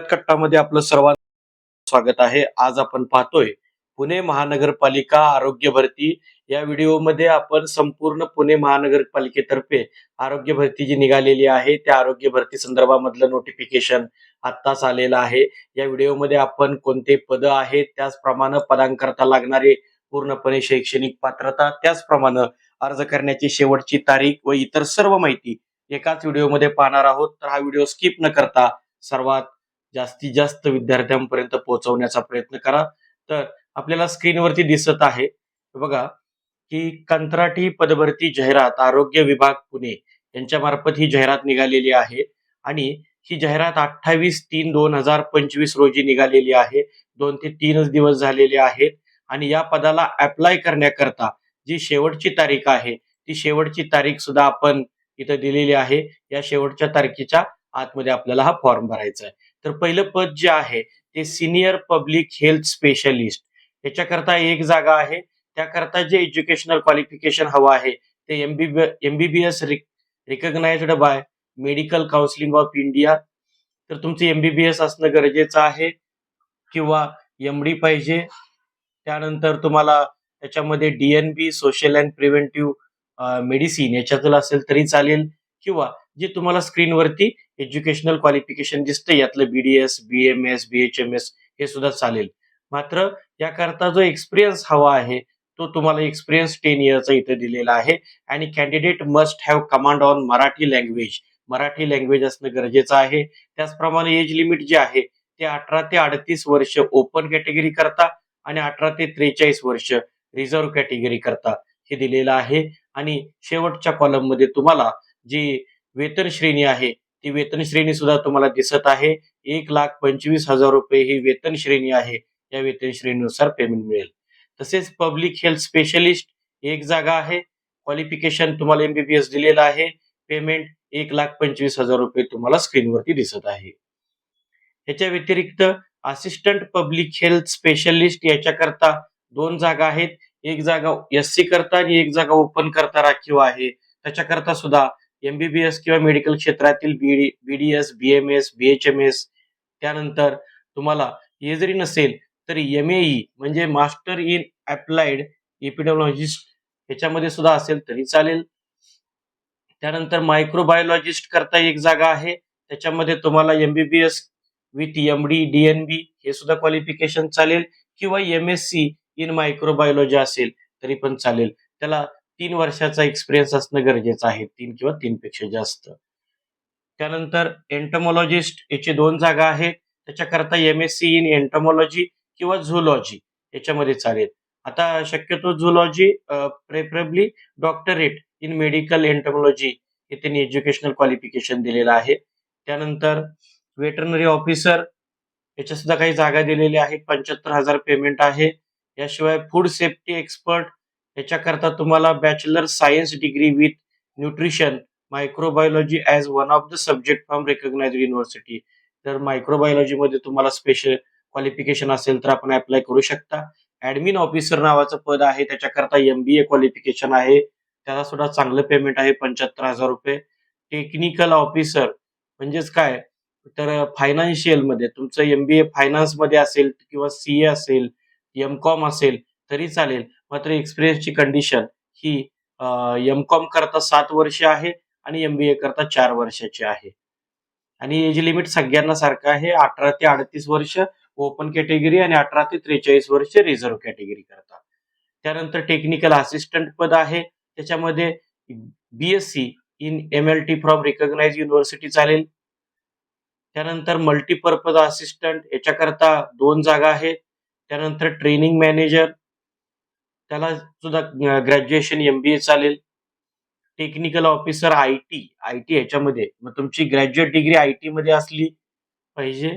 कट्टामध्ये आपलं सर्वांचं स्वागत आहे. आज आपण पाहतोय पुणे महानगरपालिका आरोग्य भरती. या व्हिडिओमध्ये आपण संपूर्ण पुणे महानगरपालिकेतर्फे आरोग्य भरती जी निघालेली आहे त्या आरोग्य भरती संदर्भामधलं नोटिफिकेशन आत्ताच आलेलं आहे. या व्हिडिओमध्ये आपण कोणते पद आहेत त्याचप्रमाणे पदांकरता लागणारे पूर्णपणे शैक्षणिक पात्रता त्याचप्रमाणे अर्ज करण्याची शेवटची तारीख व इतर सर्व माहिती एकाच व्हिडिओमध्ये पाहणार आहोत. तर हा व्हिडिओ स्किप न करता सर्वात जास्तीत जास्त विद्यार्थ्यांपर्यंत पोहोचवण्याचा प्रयत्न करा. तर आपल्याला स्क्रीनवरती दिसत आहे. बघा की कंत्राटी पदभरती जाहिरात आरोग्य विभाग पुणे यांच्या मार्फत ही जाहिरात निघालेली आहे आणि ही जाहिरात अठ्ठावीस तीन दोन हजार पंचवीस रोजी निघालेली आहे. दोन ते तीनच दिवस झालेले आहेत आणि या पदाला अप्लाय करण्याकरता जी शेवटची तारीख आहे ती शेवटची तारीख सुद्धा आपण इथं दिलेली आहे. या शेवटच्या तारखेच्या आतमध्ये आपल्याला हा फॉर्म भरायचा आहे. तर पहिलं पद जे आहे ते सिनियर पब्लिक हेल्थ स्पेशलिस्ट याच्याकरता एक जागा आहे. त्याकरता जे एज्युकेशनल क्वालिफिकेशन हवं आहे ते MBBS recognised by medical counselling of India तर तुमचं एमबीबीएस असणं गरजेचं आहे किंवा एमडी पाहिजे. त्यानंतर तुम्हाला त्याच्यामध्ये DNB social and preventive medicine याच्यातलं असेल तरी चालेल किंवा जे तुम्हाला स्क्रीनवरती एज्युकेशनल क्वालिफिकेशन दिसतं यातलं बीडीएस बीएमएस एस हे सुद्धा चालेल. मात्र याकरता जो एक्सपिरियन्स हवा आहे तो तुम्हाला एक्सपिरियन्स टेन इयरचा इथे दिलेला आहे आणि candidate must have command on Marathi language Marathi language असणं गरजेचं आहे. त्याचप्रमाणे एज लिमिट जे आहे ते अठरा ते अडतीस वर्ष ओपन कॅटेगरी करता आणि अठरा ते त्रेचाळीस वर्ष रिझर्व्ह कॅटेगरी करता हे दिलेलं आहे. आणि शेवटच्या कॉलममध्ये तुम्हाला जी वेतन श्रेणी आहे. ती वेतन श्रेणी सुद्धा तुम्हाला दिसत आहे. एक लाख पंचवीस हजार रुपये ही वेतन श्रेणी आहे. या वेतन श्रेणीनुसार पेमेंट मिळेल. तसेच पब्लिक हेल्थ स्पेशलिस्ट एक जागा आहे. क्वालिफिकेशन तुम्हाला एमबीबीएस दिलेलं आहे. पेमेंट एक लाख पंचवीस हजार रुपये तुम्हाला स्क्रीनवरती दिसत आहे. ह्याच्या व्यतिरिक्त असिस्टंट पब्लिक हेल्थ स्पेशलिस्ट याच्याकरता दोन जागा आहेत. एक जागा एस सी करता आणि एक जागा ओपन करता राखीव आहे. त्याच्याकरता सुद्धा एमबीबीएस किंवा मेडिकल क्षेत्रातील बीडी बीडीएस बीएमएस बीएचएमएस त्यानंतर तुम्हाला हे जरी नसेल तरी एम म्हणजे मास्टर इन अप्लाइड एपिडेमॉलॉजिस्ट ह्याच्यामध्ये सुद्धा असेल तरी चालेल. त्यानंतर मायक्रोबायोलॉजिस्ट करता एक जागा आहे. त्याच्यामध्ये तुम्हाला MBBS with M D DNB हे सुद्धा क्वालिफिकेशन चालेल. किंवा M S C in microbiology असेल तरी पण चालेल. त्याला तीन वर्षाचा एक्सपिरियन्स असणं गरजेचं आहे. तीन किंवा तीनपेक्षा जास्त. त्यानंतर एंटमॉलॉजिस्ट याची दोन जागा आहेत. त्याच्याकरता M S C in entomology किंवा झुलॉजी याच्यामध्ये चालेल. आता शक्यतो zoology preferably doctorate in medical entomology हे त्यांनी एज्युकेशनल क्वालिफिकेशन दिलेलं आहे. त्यानंतर वेटरनरी ऑफिसर याच्या सुद्धा काही जागा दिलेल्या आहेत. पंच्याहत्तर हजार पेमेंट आहे. याशिवाय फूड सेफ्टी एक्सपर्ट याच्याकरता तुम्हाला bachelor science degree with nutrition microbiology as one of the subject from recognise university तर मायक्रोबायोलॉजी मध्ये तुम्हाला स्पेशल क्वालिफिकेशन असेल तर आपण अप्लाय करू शकता. ऍडमिन ऑफिसर नावाचं पद आहे त्याच्याकरता एमबीए क्वालिफिकेशन आहे. त्याला सुद्धा चांगलं पेमेंट आहे पंच्याहत्तर हजार रुपये. टेक्निकल ऑफिसर म्हणजेच काय? तर फायनान्शियलमध्ये तुमचं एमबीए फायनान्समध्ये असेल किंवा सी ए असेल एम कॉम असेल तरी चालेल. मात्र एक्सपिरियन्सची कंडिशन ही एम कॉम करता सात वर्ष आहे आणि एमबीए करता चार वर्षाची आहे. आणि एज लिमिट सगळ्यांना सारखं आहे. अठरा ते अडतीस वर्ष ओपन कॅटेगरी आणि अठरा ते त्रेचाळीस वर्ष रिझर्व्ह कॅटेगरी करता त्यानंतर टेक्निकल असिस्टंट पद आहे. त्याच्यामध्ये BSc in M L T from recognise university चालेल. त्यानंतर मल्टीपर्पज असिस्टंट याच्याकरता दोन जागा आहेत. त्यानंतर ट्रेनिंग मॅनेजर त्याला सुद्धा ग्रॅज्युएशन एमबीए चालेल. Technical officer I T I T ह्याच्यामध्ये. मग तुमची ग्रॅज्युएट डिग्री आय टी मध्ये असली पाहिजे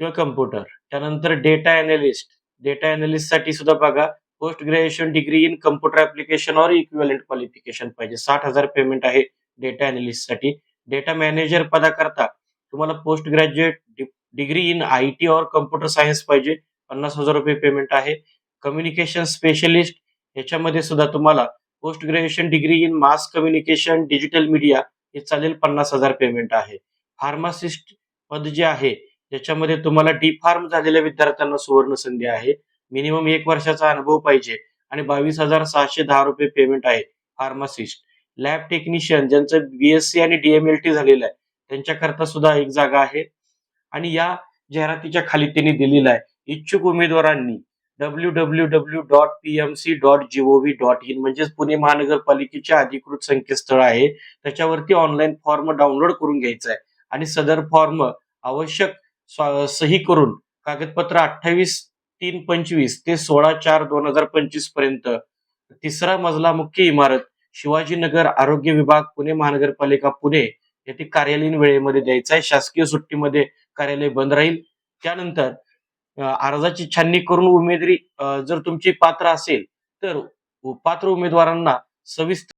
किंवा कम्प्युटर त्यानंतर डेटा अनालिस्ट डेटा अनालिस्टसाठी सुद्धा बघा post graduation degree in computer application or equivalent qualification पाहिजे. साठ हजार पेमेंट आहे डेटा अनालिस्टसाठी. डेटा मॅनेजर पदाकरता तुम्हाला post graduate degree in I T or computer science पाहिजे. पन्नास हजार रुपये पेमेंट आहे. कम्युनिकेशन स्पेशलिस्ट याच्यामध्ये सुद्धा तुम्हाला post graduation degree in mass communication digital media हे चालेल पन्नास हजार पेमेंट आहे. फार्मासिस्ट पद जे आहे त्याच्यामध्ये तुम्हाला डी फार्म झालेल्या विद्यार्थ्यांना सुवर्ण संधी आहे. मिनिमम एक वर्षाचा अनुभव पाहिजे आणि बावीस हजार सहाशे दहा रुपये पेमेंट आहे फार्मासिस्ट लॅब टेक्निशियन ज्यांचं बीएससी आणि डीएमएलटी झालेलं आहे त्यांच्याकरता सुद्धा एक जागा आहे. आणि या जाहिरातीच्या खाली त्यांनी दिलेलं आहे इच्छुक उमेदवारांनी W W W dot P M C dot G O V dot in म्हणजेच पुणे महानगरपालिकेचे अधिकृत संकेतस्थळ आहे. त्याच्यावरती ऑनलाईन फॉर्म डाउनलोड करून घ्यायचा आहे. आणि सदर फॉर्म आवश्यक सही करून कागदपत्र अठ्ठावीस तीन पंचवीस ते सोळा चार दोन हजार पंचवीसपर्यंत. तिसरा मजला मुख्य इमारत शिवाजीनगर आरोग्य विभाग पुणे महानगरपालिका पुणे येथे कार्यालयीन वेळेमध्ये द्यायचा आहे. शासकीय सुट्टीमध्ये कार्यालय बंद राहील. त्यानंतर अर्जाची छाननी करून उमेदवारी जर तुमची पात्र असेल तर पात्र उमेदवारांना सविस्तर